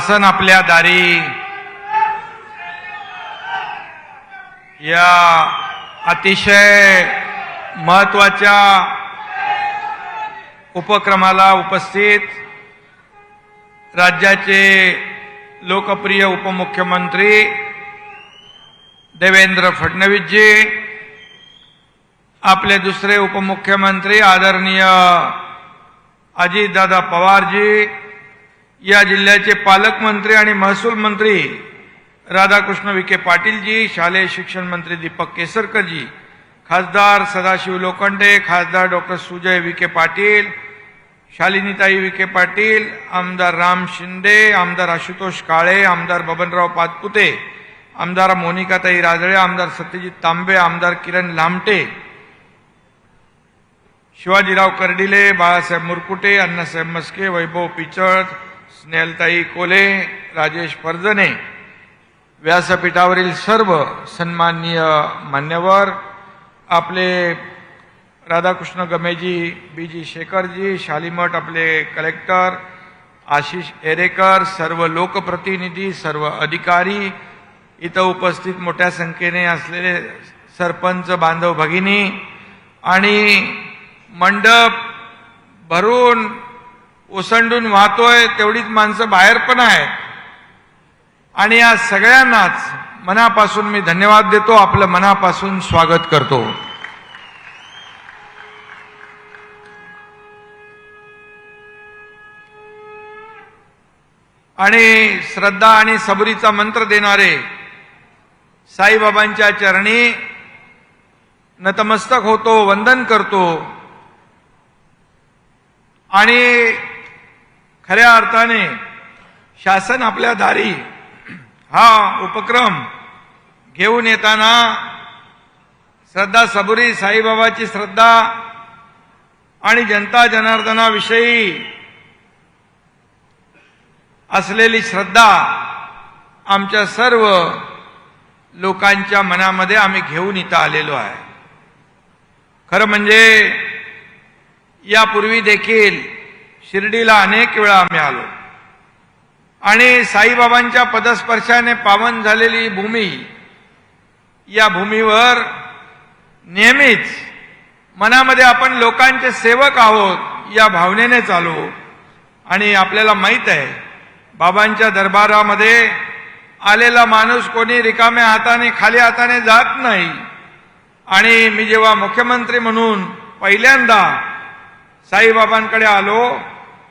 शासन आपल्या दारी. या अतिशय महत्त्वाच्या उपक्रमाला उपस्थित राज्याचे लोकप्रिय उपमुख्यमंत्री देवेंद्र फडणवीसजी आपले दुसरे उपमुख्यमंत्री आदरणीय अजितदादा पवारजी या जिल्ह्याचे पालकमंत्री आणि महसूल मंत्री राधाकृष्ण विखे पाटीलजी शालेय शिक्षण मंत्री दीपक केसरकरजी खासदार सदाशिव लोखंडे खासदार डॉक्टर सुजय विखे पाटील शालिनीताई विखे पाटील आमदार राम शिंदे आमदार आशुतोष काळे आमदार बबनराव पातपुते आमदार मोनिकाताई राजळे आमदार सत्यजित तांबे आमदार किरण लामटे शिवाजीराव कर्डिले बाळासाहेब मुरकुटे अण्णासाहेब मस्के वैभव पिचड स्नेहलताई कोले राजेश परजने व्यासपीठावरील सर्व सन्माननीय मान्यवर आपले राधाकृष्ण गमेजी बी जी शेखरजी शालीमठ आपले कलेक्टर आशिष एरेकर सर्व लोकप्रतिनिधी सर्व अधिकारी इथं उपस्थित मोठ्या संख्येने असलेले सरपंच बांधव भगिनी आणि मंडप भरून ओसंडून वाहतोय तेवढीच माणसं बाहेर पण आहेत. आणि या सगळ्यांनाच मनापासून मी धन्यवाद देतो आपलं मनापासून स्वागत करतो. आणि श्रद्धा आणि सबरीचा मंत्र देणारे साईबाबांच्या चरणी नतमस्तक होतो वंदन करतो. आणि खऱ्या अर्थाने शासन आपल्या दारी हा उपक्रम घेऊन येताना श्रद्धा सबुरी साईबाबाची श्रद्धा आणि जनता जनार्दनाविषयी असलेली श्रद्धा आमच्या सर्व लोकांच्या मनामध्ये आम्ही घेऊन इथं आलेलो आहे. खरं म्हणजे यापूर्वी देखील शिर्डीला अनेक वेळा आम्ही आलो. आणि साईबाबांच्या पदस्पर्शाने पावन झालेली भूमी या भूमीवर नेहमीच मनामध्ये आपण लोकांचे सेवक आहोत या भावनेने चालू आणि आपल्याला माहीत आहे बाबांच्या दरबारामध्ये आलेला माणूस कोणी रिकाम्या हाताने खाली हाताने जात नाही. आणि मी जेव्हा मुख्यमंत्री म्हणून पहिल्यांदा साईबाबांकडे आलो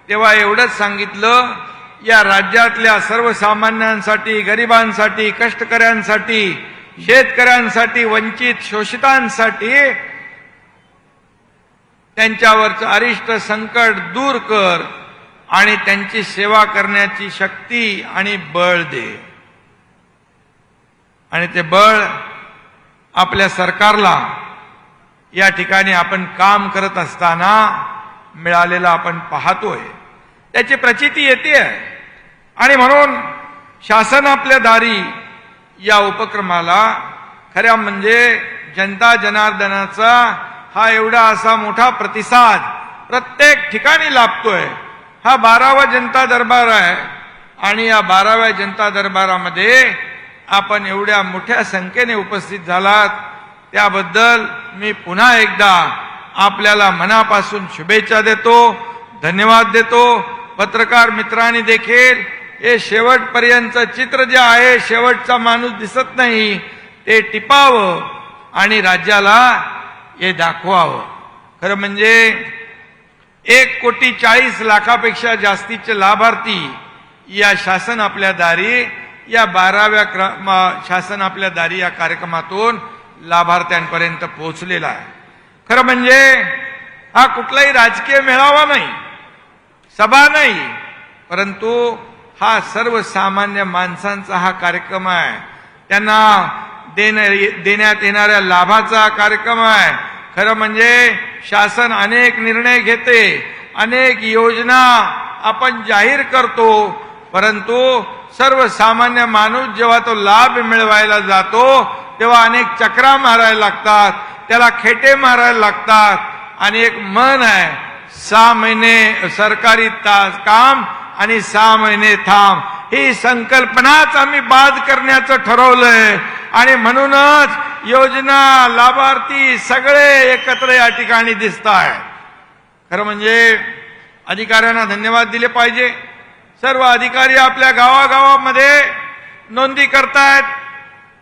तेव्हा एवढंच सांगितलं या राज्यातल्या सर्वसामान्यांसाठी गरिबांसाठी कष्टकऱ्यांसाठी शेतकऱ्यांसाठी वंचित शोषितांसाठी त्यांच्यावरचं अरिष्ट संकट दूर कर आणि त्यांची सेवा करण्याची शक्ती आणि बळ दे. आणि ते बळ आपल्या सरकारला या ठिकाणी आपण काम करत असताना मिळालेलं आपण पाहतोय. त्याची प्रचिती येते. आणि म्हणून शासन आपल्या दारी या उपक्रमाला खऱ्या म्हणजे जनता जनार्दनाचा हा एवढा असा मोठा प्रतिसाद प्रत्येक ठिकाणी लाभतोय. हा बारावा जनता दरबार आहे. आणि या बाराव्या जनता दरबारामध्ये आपण एवढ्या मोठ्या संख्येने उपस्थित झालात. त्याबद्दल मी पुन्हा एकदा आपल्याला मनापासून शुभेच्छा देतो. धन्यवाद देतो. पत्रकार मित्रांनी देखील हे शेवटपर्यंत चित्र जे आहे शेवटचा माणूस दिसत नाही ते टिपावं आणि राज्याला हे दाखवावं. खरं म्हणजे एक कोटी चाळीस लाखापेक्षा जास्तीचे लाभार्थी या शासन आपल्या दारी या बाराव्या क्रमा शासन आपल्या दारी या कार्यक्रमातून लाभार्थ्यांपर्यंत पोहोचलेला आहे. खरं म्हणजे हा कुठलाही राजकीय मेळावा नाही. सभा नाही परंतु हा सर्वसामान्य माणसांचा हा कार्यक्रम आहे. त्यांना देण्यात येणाऱ्या लाभाचा कार्यक्रम आहे. खरं म्हणजे शासन अनेक निर्णय घेते अनेक योजना आपण जाहीर करतो परंतु सर्वसामान्य माणूस जेव्हा तो लाभ मिळवायला जातो तेव्हा अनेक चक्रा मारायला लागतात त्याला खेटे मारायला लागतात आणि एक मन आहे सहा महिने सरकारी तास काम आणि सहा महिने थांब. ही संकल्पनाच आम्ही बाद करण्याचं ठरवलंय. आणि म्हणूनच योजना लाभार्थी सगळे एकत्र या ठिकाणी दिसत आहेत खरं म्हणजे अधिकाऱ्यांना धन्यवाद दिले पाहिजे. सर्व अधिकारी आपल्या गावागावामध्ये नोंदी करतायत.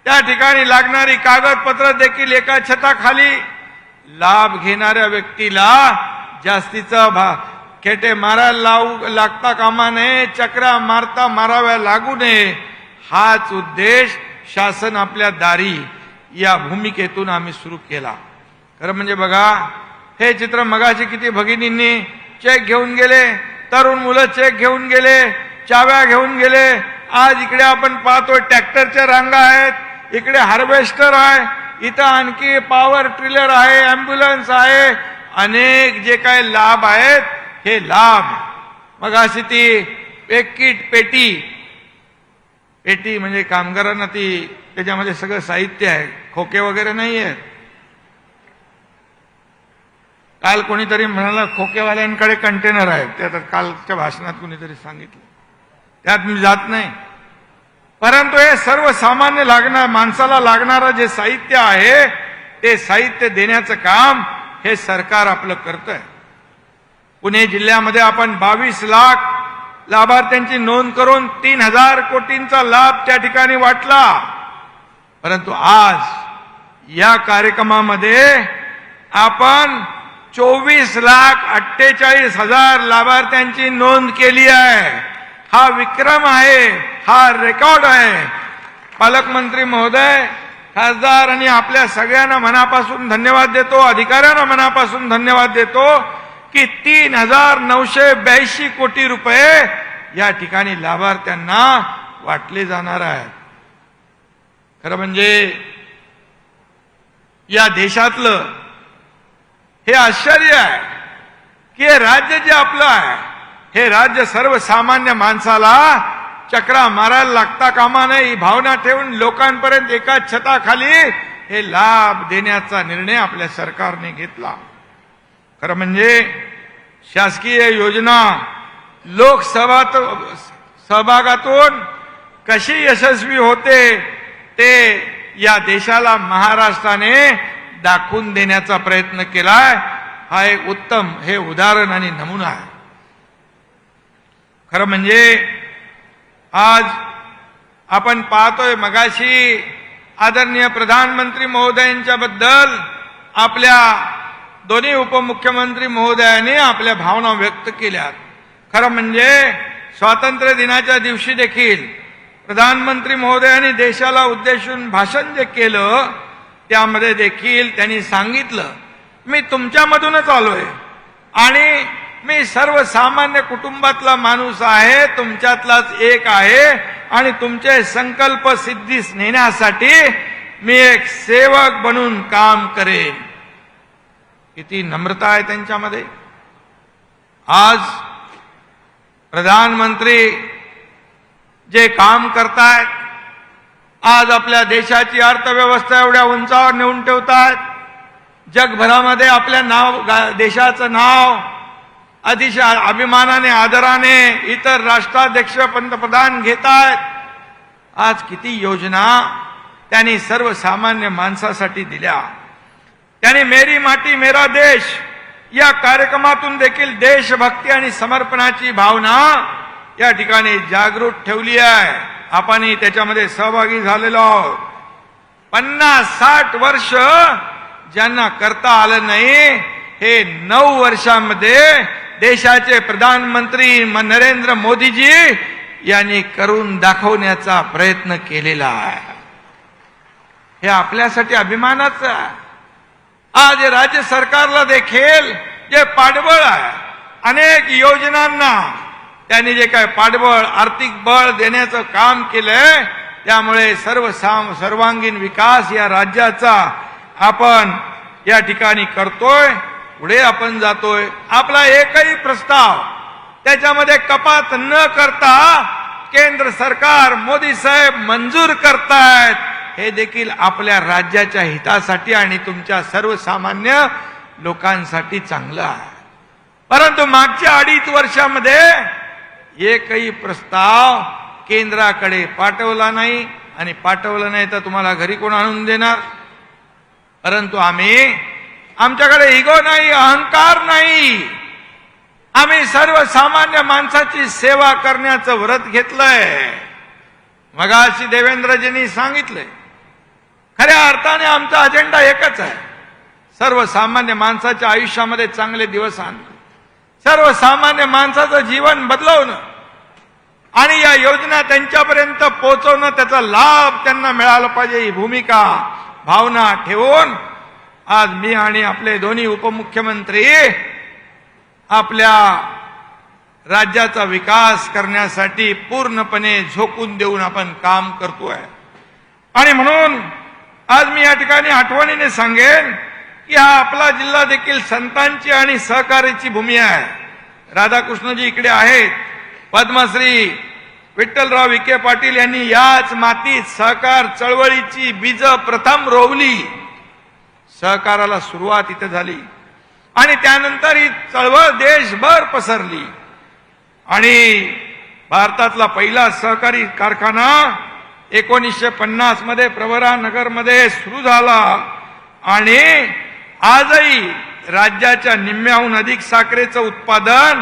त्या ठिकाणी लागणारी कागदपत्र देखील एका छताखाली. लाभ घेणाऱ्या व्यक्तीला जास्तीचा भा खेटे मारायला लावू लागता कामा नये चक्रा मारता माराव्या लागू नये. हाच उद्देश शासन आपल्या दारी या भूमिकेतून आम्ही सुरू केला. खरं म्हणजे बघा हे चित्र मगाशी किती भगिनींनी चेक घेऊन गेले तरुण मुलं चेक घेऊन गेले चाव्या घेऊन गेले. आज इकडे आपण पाहतोय ट्रॅक्टरच्या रांगा आहेत इकडे हार्वेस्टर आहे इथं आणखी पॉवर ट्रिलर आहे ॲम्ब्युलन्स आहे अनेक जे काय लाभ आहेत हे लाभ. मग अशी ती पेकिट पेटी पेटी म्हणजे कामगारांना ती त्याच्यामध्ये सगळं साहित्य आहे. खोके वगैरे नाही आहेत काल कोणीतरी म्हणाला खोकेवाल्यांकडे कंटेनर आहेत. ते आता कालच्या भाषणात कोणीतरी सांगितलं. त्यात मी जात नाही. परंतु हे सर्वसामान्य लागणार माणसाला लागणारं जे साहित्य आहे ते साहित्य देण्याचं काम हे सरकार आपलं करत आहे पुणे जिल्ह्यामध्ये आपण बावीस लाख लाभार्थ्यांची नोंद करून तीन हजार कोटींचा लाभ त्या ठिकाणी वाटला. परंतु आज या कार्यक्रमामध्ये आपण चोवीस लाख अठ्ठेचाळीस हजार लाभार्थ्यांची नोंद केली आहे. हा विक्रम आहे हा रेकॉर्ड आहे. पालकमंत्री महोदय खासदार आणि आपल्या सगळ्यांना मनापासून धन्यवाद देतो अधिकाऱ्यांना मनापासून धन्यवाद देतो की तीन हजार नऊशे ब्याऐंशी कोटी रुपये या ठिकाणी लाभार्थ्यांना वाटले जाणार आहेत. खरं म्हणजे या देशातलं हे आश्चर्य आहे की हे राज्य जे आपलं आहे हे राज्य सर्वसामान्य माणसाला चक्रा मारायला लागता कामा नये ही भावना ठेवून लोकांपर्यंत एका छताखाली हे लाभ देण्याचा निर्णय आपल्या सरकारने घेतला. खरं म्हणजे शासकीय योजना लोकसभात सहभागातून कशी यशस्वी होते ते या देशाला महाराष्ट्राने दाखवून देण्याचा प्रयत्न केलाय हा एक उत्तम हे उदाहरण आणि नमुना आहे. खरं म्हणजे आज आपण पाहतोय मगाशी आदरणीय प्रधानमंत्री महोदयांच्या बद्दल आपल्या दोन्ही उपमुख्यमंत्री महोदयांनी आपल्या भावना व्यक्त केल्या खरं म्हणजे स्वातंत्र्य दिनाच्या दिवशी देखील प्रधानमंत्री महोदयांनी देशाला उद्देशून भाषण जे केलं त्यामध्ये देखील त्यांनी सांगितलं मी तुमच्यामधूनच आलोय. आणि मी सर्वसामान्य कुटुंबातला माणूस आहे तुमच्यातलाच एक आहे आणि तुमचे संकल्प सिद्धीस नेण्यासाठी मी एक सेवक बनून काम करेन. किती नम्रता आहे त्यांच्यामध्ये. आज प्रधानमंत्री जे काम करतायत आज आपल्या देशाची अर्थव्यवस्था एवढ्या उंचावर नेऊन ठेवतात जगभरामध्ये आपल्या नाव गा- देशाचं नाव अतिशय अभिमानाने आदराने इतर राष्ट्राध्यक्ष पंतप्रधान घेत आहेत आज किती योजना त्यांनी सर्वसामान्य माणसासाठी दिल्या. त्याने मेरी माती मेरा देश या कार्यक्रमातून देखील देशभक्ती आणि समर्पणाची भावना या ठिकाणी जागृत ठेवली आहे. आपणही त्याच्यामध्ये सहभागी झालेलो आहोत. पन्नास साठ वर्ष ज्यांना करता आलं नाही हे नऊ वर्षामध्ये देशाचे प्रधानमंत्री म- नरेंद्र मोदीजी यांनी करून दाखवण्याचा प्रयत्न केलेला आहे. हे आपल्यासाठी अभिमानाचं आहे. आज राज्य सरकारला देखील जे पाठबळ आहे अनेक योजनांना त्यांनी जे काय पाठबळ आर्थिक बळ देण्याचं काम केलंय त्यामुळे सर्व साम- सर्वांगीण विकास या राज्याचा आपण या ठिकाणी करतोय. पुढे आपण जातोय. आपला एकही प्रस्ताव त्याच्यामध्ये कपात न करता केंद्र सरकार मोदी साहेब मंजूर करतायत. हे देखील आपल्या राज्याच्या हितासाठी आणि तुमच्या सर्वसामान्य लोकांसाठी चांगलं आहे. परंतु मागच्या अडीच वर्षामध्ये एकही प्रस्ताव केंद्राकडे पाठवला नाही. आणि पाठवलं नाही तर तुम्हाला घरी कोण आणून देणार? परंतु आम्ही आमच्याकडे इगो नाही अहंकार नाही. आम्ही सर्वसामान्य माणसाची सेवा करण्याचं व्रत घेतलंय. मगाशी देवेंद्रजींनी सांगितलंय. खऱ्या अर्थाने आमचा अजेंडा एकच आहे. सर्वसामान्य माणसाच्या आयुष्यामध्ये चांगले दिवस आणणं. सर्वसामान्य माणसाचं जीवन बदलवणं. आणि या योजना त्यांच्यापर्यंत पोहोचवणं त्याचा लाभ त्यांना मिळाला पाहिजे ही भूमिका भावना ठेवून आज मी आणि आपले दोन्ही उपमुख्यमंत्री आपल्या राज्याचा विकास करण्यासाठी पूर्णपणे झोकून देऊन आपण काम करतोय. आणि म्हणून आज मी या ठिकाणी आठवणीने सांगेन की हा आपला जिल्हा देखील संतांची आणि सहकार्याची भूमी आहे. राधाकृष्णजी इकडे आहेत. पद्मश्री विठ्ठलराव विखे पाटील यांनी याच मातीत सहकार चळवळीची बीज प्रथम रोवली. सहकाराला सुरुवात इथे झाली. आणि त्यानंतर ही चळवळ देशभर पसरली. आणि भारतातला पहिला सहकारी कारखाना एकोणीसशे पन्नासमध्ये प्रवरानगरमध्ये सुरू झाला. आणि आजही राज्याच्या निम्म्याहून अधिक साखरेचं उत्पादन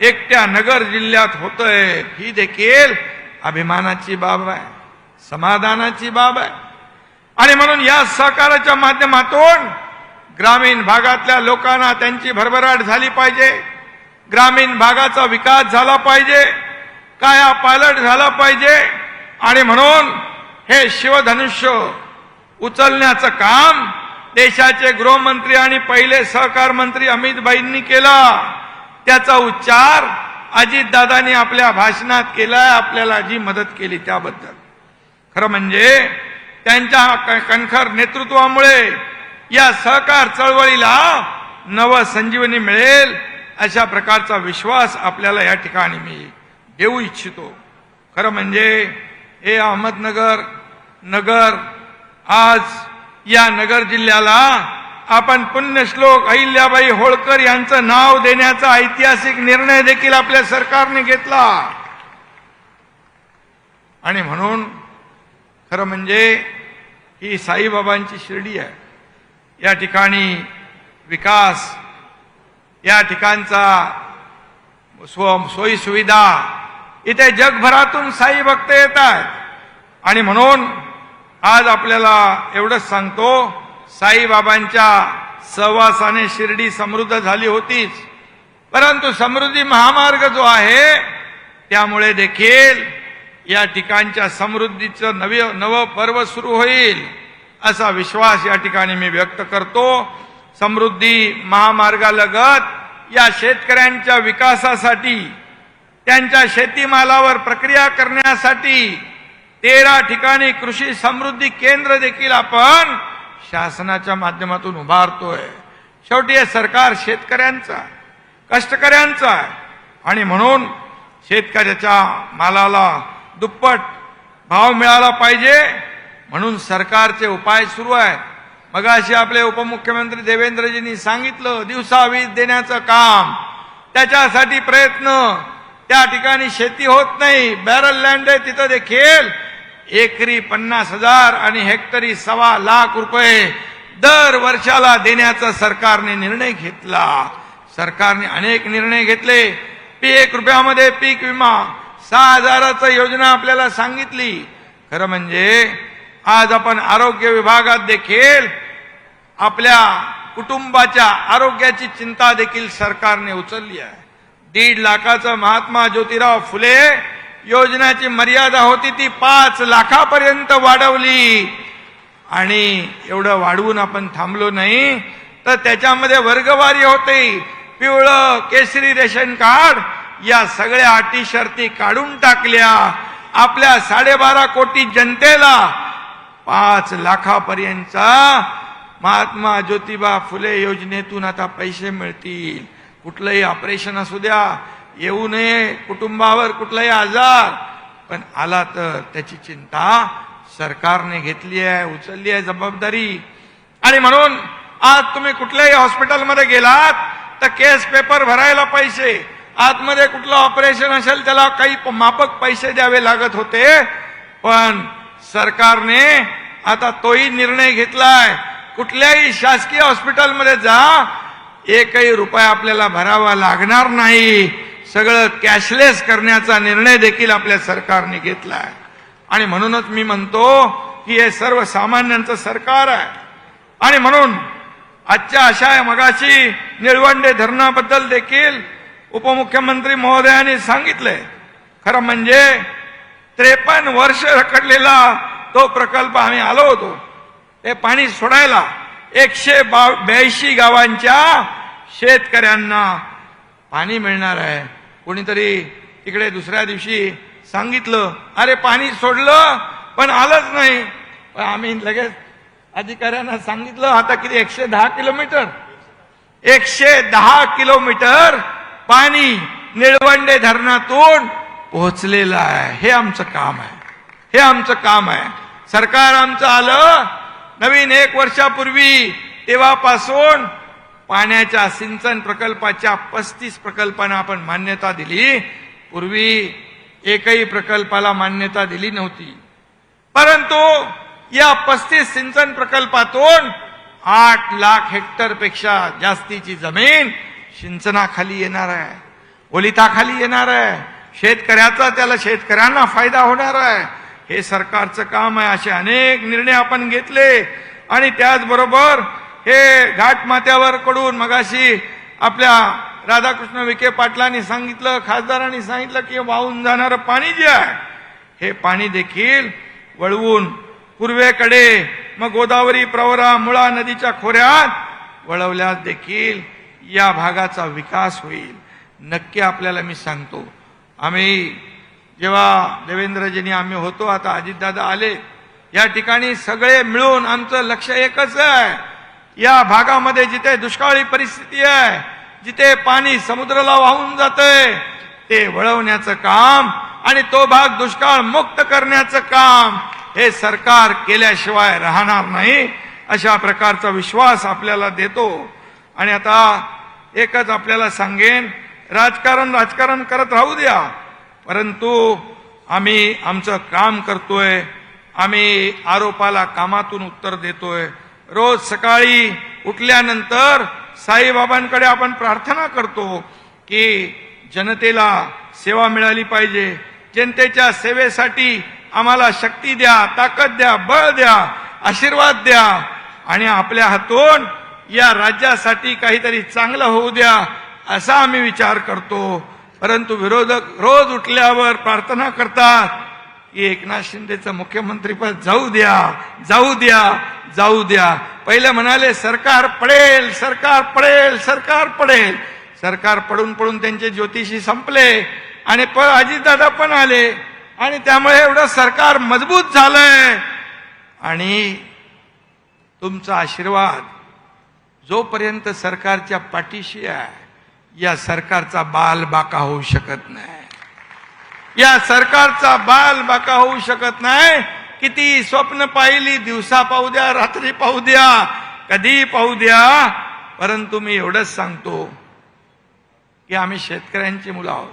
एकट्या नगर जिल्ह्यात होतंय. ही देखील अभिमानाची बाब आहे. समाधानाची बाब आहे. आणि म्हणून या सहकाराच्या माध्यमातून ग्रामीण भागातल्या लोकांना त्यांची भरभराट झाली पाहिजे. ग्रामीण भागाचा विकास झाला पाहिजे. काया पालट झाला पाहिजे. आणि म्हणून हे शिवधनुष्य उचलण्याचं काम देशाचे गृहमंत्री आणि पहिले सहकार मंत्री अमितभाईंनी केला. त्याचा उच्चार अजितदादांनी आपल्या भाषणात केलाय. आपल्याला जी मदत केली त्याबद्दल. खरं म्हणजे त्यांच्या क- कणखर नेतृत्वामुळे या सहकार चळवळीला नव संजीवनी मिळेल अशा प्रकारचा विश्वास आपल्याला या ठिकाणी मी देऊ इच्छितो. खरं म्हणजे हे अहमदनगर नगर आज या नगर जिल्ह्याला आपण पुण्यश्लोक अहिल्याबाई होळकर यांचं नाव देण्याचा ऐतिहासिक निर्णय देखील आपल्या सरकारने घेतला. आणि म्हणून खरं म्हणजे ही साईबाबांची शिर्डी आहे. या ठिकाणी विकास या ठिकाणचा स्व सोयीसुविधा इथे जगभरातून साई भक्त येत आहेत. आणि म्हणून आज आपल्याला एवढंच सांगतो साईबाबांच्या सहवासाने शिर्डी समृद्ध झाली होतीच. परंतु समृद्धी महामार्ग जो आहे त्यामुळे देखील या ठिकाणच्या समृद्धीचं नवे नवं पर्व सुरू होईल असा विश्वास या ठिकाणी मी व्यक्त करतो. समृद्धी महामार्गालगत या शेतकऱ्यांच्या विकासासाठी त्यांच्या शेतीमालावर प्रक्रिया करण्यासाठी तेरा ठिकाणी कृषी समृद्धी केंद्र देखील आपण शासनाच्या माध्यमातून उभारतोय. शेवटी हे सरकार शेतकऱ्यांचा कष्टकऱ्यांचा आहे. आणि म्हणून शेतकऱ्याच्या मालाला दुप्पट भाव मिळाला पाहिजे म्हणून सरकारचे उपाय सुरू आहेत. मगाशी आपले उपमुख्यमंत्री देवेंद्रजींनी सांगितलं दिवसा वीज देण्याचं काम. त्याच्यासाठी प्रयत्न. त्या ठिकाणी शेती होत नाही. बॅरल लँड आहे तिथं देखील एकरी पन्नास हजार आणि हेक्टरी सव्वा लाख रुपये दर वर्षाला देण्याचा सरकारने निर्णय घेतला. सरकारने अनेक निर्णय घेतले. एक रुपयामध्ये पीक विमा सहा हजाराचं योजना आपल्याला सांगितली. खरं म्हणजे आज आपण आरोग्य विभागात देखील आपल्या कुटुंबाच्या आरोग्याची चिंता देखील सरकारने उचलली आहे. दीड लाखाचं महात्मा ज्योतिराव फुले योजनेची मर्यादा होती ती पाच लाखापर्यंत वाढवली. आणि एवढं वाढवून आपण थांबलो नाही तर त्याच्यामध्ये वर्गवारी होते. पिवळं केसरी रेशन कार्ड या सगळ्या अटी शर्ती काढून टाकल्या. आपल्या साडेबारा कोटी जनतेला पाच लाखापर्यंतचा महात्मा ज्योतिबा फुले योजनेतून आता पैसे मिळतील. कुठलंही ऑपरेशन असू द्या येऊ नये कुटुंबावर कुठलाही आजार पण आला तर त्याची चिंता सरकारने घेतली आहे उचलली आहे जबाबदारी. आणि म्हणून आज तुम्ही कुठल्याही हॉस्पिटलमध्ये गेलात तर केस पेपर भरायला पैसे. आतमध्ये कुठलं ऑपरेशन असेल त्याला काही प- पैसे द्यावे लागत होते. पण सरकारने आता तोही निर्णय घेतलाय. कुठल्याही शासकीय हॉस्पिटलमध्ये जा एकही रुपया आपल्याला भरावा लागणार नाही. सगळं कॅशलेस करण्याचा निर्णय देखील आपल्या सरकारने घेतलाय. आणि म्हणूनच मी म्हणतो की हे सर्वसामान्यांचं सरकार आहे. आणि म्हणून आजच्या अशा मगाशी निळवंडे धरणाबद्दल देखील उपमुख्यमंत्री महोदयांनी सांगितलंय खरं म्हणजे त्रेपन्न वर्ष रखडलेला तो प्रकल्प आम्ही आलो होतो. ते पाणी सोडायला एकशे ब्याऐंशी गावांच्या शेतकऱ्यांना पाणी मिळणार आहे. कोणीतरी तिकडे दुसऱ्या दिवशी सांगितलं अरे पाणी सोडलं पण आलंच नाही. पण आम्ही लगेच अधिकाऱ्यांना सांगितलं आता किती एकशे दहा किलोमीटर? एकशे दहा किलोमीटर पाणी निळवंडे धरणातून पोहोचलेलं आहे. हे आमचं काम आहे. हे आमचं काम आहे. सरकार आमचं आलं. नवीन एक वर्षापूर्वी तेव्हापासून पाण्याच्या सिंचन प्रकल्पाच्या पस्तीस प्रकल्पांना आपण मान्यता दिली. पूर्वी एकही प्रकल्पाला मान्यता दिली नव्हती. परंतु या पस्तीस सिंचन प्रकल्पातून आठ लाख हेक्टरपेक्षा जास्तीची जमीन सिंचनाखाली येणार आहे. ओलिताखाली येणार आहे. शेतकऱ्याचा त्याला शेतकऱ्यांना फायदा होणार आहे. हे सरकारचं काम आहे. असे अनेक निर्णय आपण घेतले. आणि त्याचबरोबर हे घाटमाथ्यावर कडून मगाशी आपल्या राधाकृष्ण विखे पाटलांनी सांगितलं खासदारांनी सांगितलं की वाहून जाणारं पाणी जे आहे हे पाणी देखील वळवून पूर्वेकडे मग गोदावरी प्रवरा मुळा नदीच्या खोऱ्यात वळवल्यास देखील या भागाचा विकास होईल. नक्की आपल्याला मी सांगतो. आम्ही जेव्हा देवेंद्रजींनी आम्ही होतो आता अजितदादा आले. या ठिकाणी सगळे मिळून आमचं लक्ष एकच आहे. या भागामध्ये जिथे दुष्काळी परिस्थिती आहे जिथे पाणी समुद्राला वाहून जातंय ते वळवण्याचं काम आणि तो भाग दुष्काळ मुक्त करण्याचं काम हे सरकार केल्याशिवाय राहणार नाही अशा प्रकारचा विश्वास आपल्याला देतो. आणि आता एकच आपल्याला सांगेन राजकारण राजकारण करत राहू द्या. परंतु आम्ही आमचं काम करतोय आम्ही आरोपाला कामातून उत्तर देतोय. रोज सकाळी उठल्यानंतर साईबाबांकडे आपण प्रार्थना करतो की जनतेला सेवा मिळाली पाहिजे. जनतेच्या सेवेसाठी आम्हाला शक्ती द्या ताकद द्या बळ द्या आशीर्वाद द्या. आणि आपल्या हातून या राज्यासाठी काहीतरी चांगलं होऊ द्या असा आम्ही विचार करतो. परंतु विरोधक रोज उठल्यावर प्रार्थना करतात की एकनाथ शिंदेचं मुख्यमंत्रीपद जाऊ द्या जाऊ द्या जाऊ द्या. पहिले म्हणाले सरकार पडेल सरकार पडेल सरकार पडेल. सरकार पडून पडून त्यांचे ज्योतिषी संपले आणि प अजितदादा पण आले. आणि त्यामुळे एवढं सरकार मजबूत झालंय. आणि तुमचा आशीर्वाद जोपर्यंत सरकारच्या पाठीशी आहे या सरकारचा बाल बाका होऊ शकत नाही. या सरकारचा बाल बाका होऊ शकत नाही. किती स्वप्न पाहिली दिवसा पाहू द्या रात्री पाहू द्या कधी पाहू द्या. परंतु मी एवढंच सांगतो की आम्ही शेतकऱ्यांची मुलं आहोत.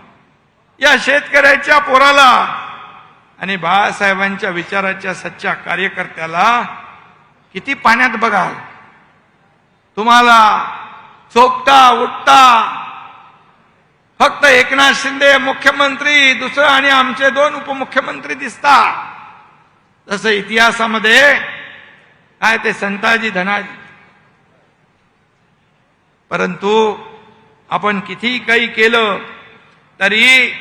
या शेतकऱ्याच्या पोराला आणि बाळासाहेबांच्या विचाराच्या सच्च्या कार्यकर्त्याला किती पाण्यात बघाल? तुम्हाला चोपता उठता. फक्त एकनाथ शिंदे मुख्यमंत्री दुसरं आणि आमचे दोन उपमुख्यमंत्री दिसतात. तसं इतिहासामध्ये काय ते संताजी धनाजी. परंतु आपण किती काही केलं तरी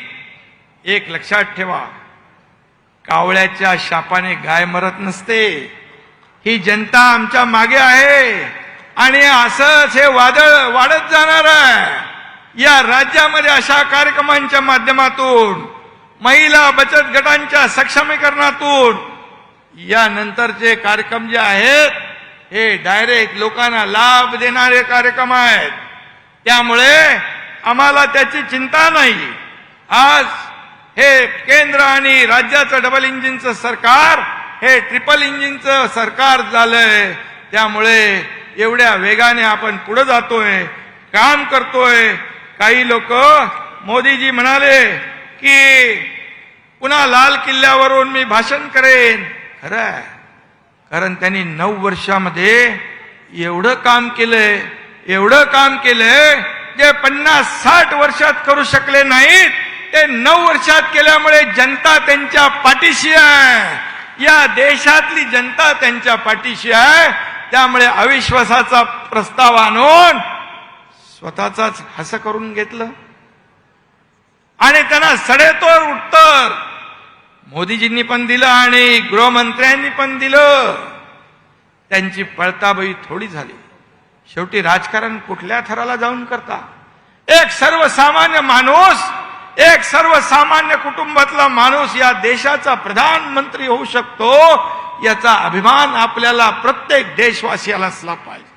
एक लक्षात ठेवा कावळ्याच्या शापाने गाय मरत नसते. ही जनता आमच्या मागे आहे. आणि असंच हे वादळ वाढत जाणार आहे. या राज्यामध्ये अशा कार्यक्रमांच्या माध्यमातून महिला बचत गटांच्या सक्षमीकरणातून या नंतरचे कार्यक्रम जे आहेत हे डायरेक्ट लोकांना लाभ देणारे कार्यक्रम आहेत. त्यामुळे आम्हाला त्याची चिंता नाही. आज हे केंद्र आणि राज्याचं डबल इंजिनचं सरकार हे ट्रिपल इंजिनचं सरकार झालंय. त्यामुळे एवढ्या वेगाने आपण पुढे जातोय काम करतोय. काही लोक मोदीजी म्हणाले की पुन्हा लाल किल्ल्यावरून मी भाषण करेन. खरं आहे कारण त्यांनी नऊ वर्षामध्ये एवढं काम केलंय एवढं काम केलंय जे पन्नास साठ वर्षात करू शकले नाहीत ते नऊ वर्षात केल्यामुळे जनता त्यांच्या पाठीशी आहे. या देशातली जनता त्यांच्या पाठीशी आहे. त्यामुळे अविश्वासाचा प्रस्ताव आणून स्वतःचाच हस करून घेतलं. आणि त्यांना सडेतोड उत्तर. मोदीजींनी पण दिलं आणि गृहमंत्र्यांनी पण दिलं. त्यांची पळताबळी थोडी झाली. शेवटी राजकारण कुठल्या थराला जाऊन करता? एक सर्वसामान्य माणूस एक सर्वसामान्य कुटुंबातला माणूस या देशाचा प्रधानमंत्री होऊ शकतो याचा अभिमान आपल्याला प्रत्येक देशवासियाला असला पाहिजे.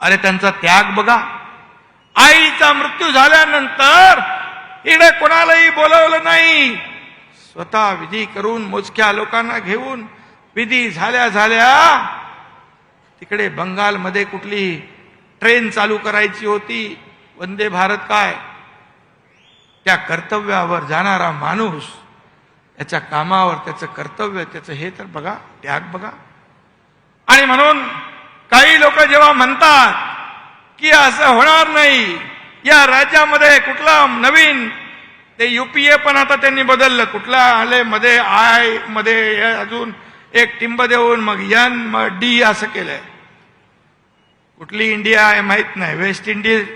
अरे त्यांचा त्याग बघा. आईचा मृत्यू झाल्यानंतर इकडे कोणालाही बोलवलं नाही. स्वतः विधी करून मोजक्या लोकांना घेऊन विधी झाल्या झाल्या तिकडे बंगालमध्ये कुठली ट्रेन चालू करायची होती. वंदे भारत काय? त्या कर्तव्यावर जाणारा माणूस त्याच्या कामावर त्याचं कर्तव्य त्याचं हे तर बघा त्याग बघा. आणि म्हणून काही लोक जेव्हा म्हणतात की असं होणार नाही या राज्यामध्ये कुठला नवीन ते युपीए पण आता त्यांनी बदललं कुठला आले मध्ये आयमध्ये अजून एक टिंब देऊन मग यन मग डी असं केलंय. कुठली इंडिया आहे माहीत नाही. वेस्ट इंडिज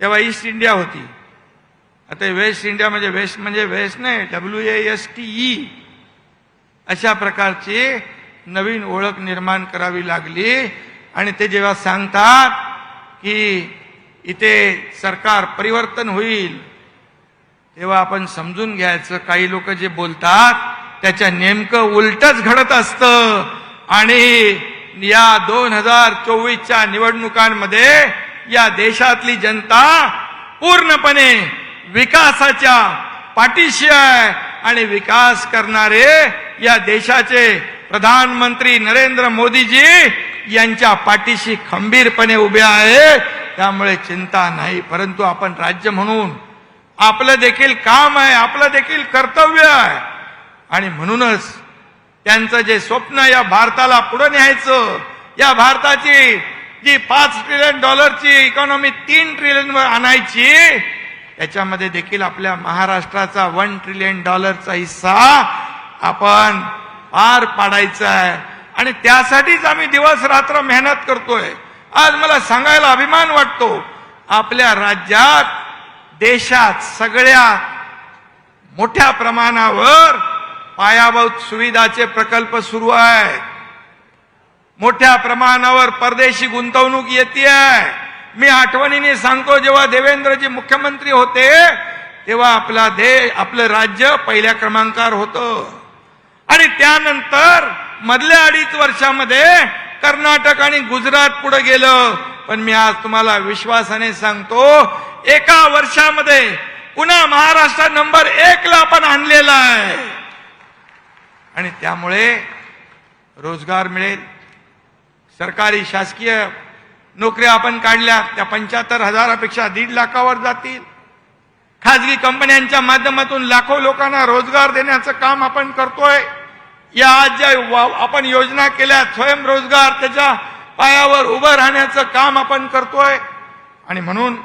तेव्हा ईस्ट इंडिया होती. आता वेस्ट इंडिया म्हणजे वेस्ट म्हणजे वेस्ट नाही डब्ल्यू एस टी ई अशा प्रकारची नवीन ओळख निर्माण करावी लागली. आणि ते जेव्हा सांगतात की इथे सरकार परिवर्तन होईल तेव्हा आपण समजून घ्यायचं. काही लोक जे बोलतात त्याच्या नेमकं उलटच घडत असतं. आणि या दोन हजार चोवीसच्या निवडणुकांमध्ये या देशातली जनता पूर्णपणे विकासाच्या पाठीशी आहे आणि विकास करणारे या देशाचे प्रधानमंत्री नरेंद्र मोदीजी यांच्या पाठीशी खंबीरपणे उभे आहे. त्यामुळे चिंता नाही परंतु आपण राज्य म्हणून आपलं देखील काम आहे आपलं देखील कर्तव्य आहे. आणि म्हणूनच त्यांचं जे स्वप्न या भारताला पुढे न्यायचं या भारताची जी पाच ट्रिलियन डॉलरची इकॉनॉमी तीन ट्रिलियनवर आणायची याच्यामध्ये देखील आपल्या महाराष्ट्राचा वन ट्रिलियन डॉलरचा हिस्सा आपण पार पाडायचा आहे. आणि त्यासाठीच आम्ही दिवस रात्र मेहनत करतोय. आज मला सांगायला अभिमान वाटतो आपल्या राज्यात देशात सगळ्या मोठ्या प्रमाणावर पायाभूत सुविधाचे प्रकल्प सुरू आहेत. मोठ्या प्रमाणावर परदेशी गुंतवणूक येते आहे मी आठवणीने सांगतो जेव्हा देवेंद्रजी मुख्यमंत्री होते तेव्हा आपला देश आपलं राज्य पहिल्या क्रमांकावर होतं. आणि त्यानंतर मधल्या अडीच वर्षामध्ये कर्नाटक आणि गुजरात पुढे गेलं. पण मी आज तुम्हाला विश्वासाने सांगतो एका वर्षामध्ये पुन्हा महाराष्ट्र नंबर एक ला आपण आणलेला आहे. आणि त्यामुळे रोजगार मिळेल. सरकारी शासकीय नोकऱ्या आपण काढल्या त्या पंच्याहत्तर हजारापेक्षा दीड लाखावर जातील. खाजगी कंपन्यांच्या माध्यमातून लाखो लोकांना रोजगार देण्याचं काम आपण करतोय. या आज ज्या आपण योजना केल्या स्वयंरोजगार त्याच्या पायावर उभं राहण्याचं काम आपण करतोय. आणि म्हणून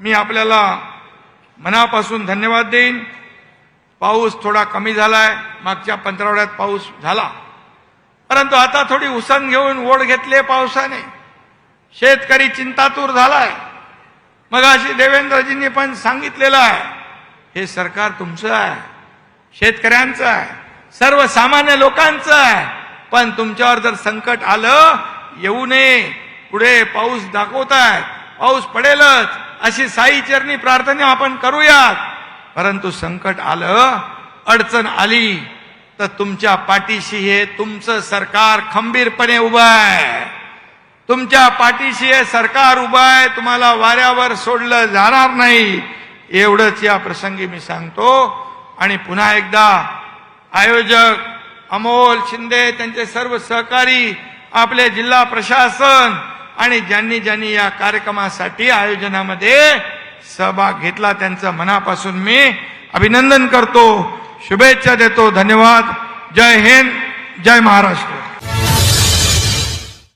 मी आपल्याला मनापासून धन्यवाद देईन. पाऊस थोडा कमी झालाय मागच्या पंधरावड्यात पाऊस झाला. परंतु आता थोडी उसण घेऊन ओढ घेतली पावसाने. शेतकरी चिंतातूर झालाय. मग अशी देवेंद्रजींनी पण सांगितलेलं आहे हे सरकार तुमचं आहे शेतकऱ्यांचं आहे सर्वसामान्य लोकांचं आहे. पण तुमच्यावर जर संकट आलं येऊ नये. पुढे पाऊस दाखवताय पाऊस पडेलच अशी साई चरणी प्रार्थना आपण करूयात. परंतु संकट आलं अडचण आली तर तुमच्या पाठीशी हे तुमचं सरकार खंबीरपणे उभं आहे. तुमच्या पाठीशी हे सरकार उभं आहे तुम्हाला वाऱ्यावर सोडलं जाणार नाही. एवढंच या प्रसंगी मी सांगतो. आणि पुन्हा एकदा आयोजक अमोल शिंदे त्यांचे सर्व सहकारी आपले जिल्हा प्रशासन आणि ज्यांनी ज्यांनी या कार्यक्रमासाठी आयोजनामध्ये सहभाग घेतला त्यांचं मनापासून मी अभिनंदन करतो. शुभेच्छा देतो. धन्यवाद. जय हिंद. जय महाराष्ट्र.